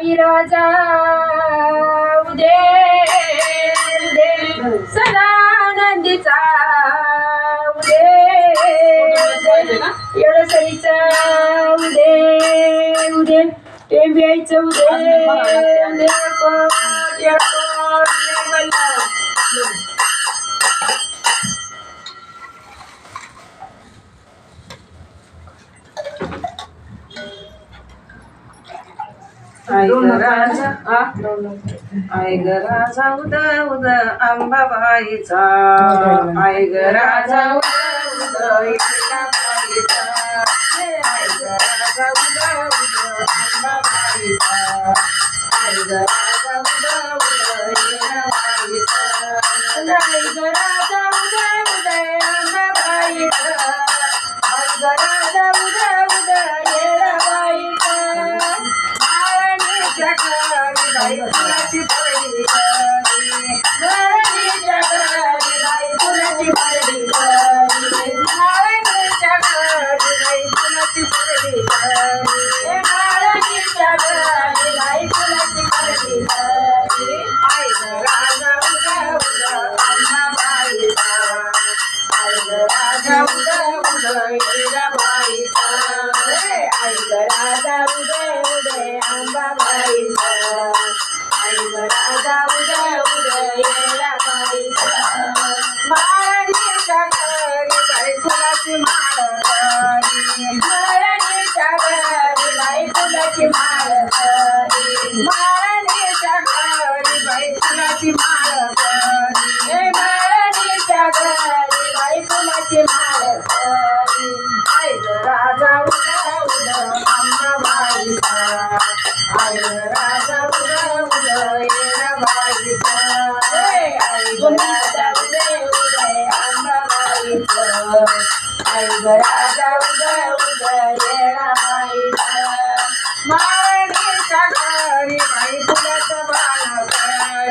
राजा उदे उदे. सदानंदीचा उदे. येळसरीचा उदे उदे. टेंबियाचं उदे. उदे. कोट येळकोट येळवल्लभ. आई ग राजा राजा उद उद अंबाबाईचा आई ग राजा उद उद इंदिराबाईचा आई ग राजा उद उद अंबाबाईचा. आई ग राजा उद उद इंदिराबाईचा आई गराजा फुलाची परडी करी मरणीच्या घरी बाई फुलाची परडी करी माळणीच्या घरी बाई फुलाची परडी करी हे घरी बाई फुलाची परडी करी आई आई राजा माळणीच्या घरी बाई फुलाची माळ करी? हे घरी बाई फुलाची माळ करी? आई ग राजा उद उद अंबाबाईचा आई राजा आई राजा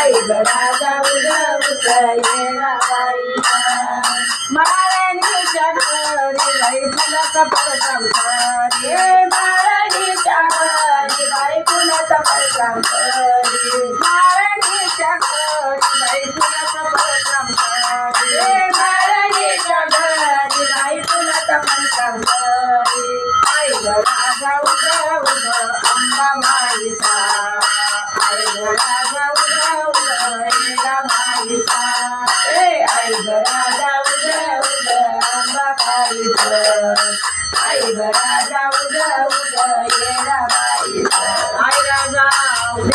आई राजा उद उद येराबाईचा माळणीच्या घरी बाई फुलाचा परसम करी हे घरी बाई फुलाचा परसम करी माळणीच्या घरी बाई फुलाचा परसम करी हे घरी बाई फुलाचा परसम करी आई ग राजा उद ग राजा उद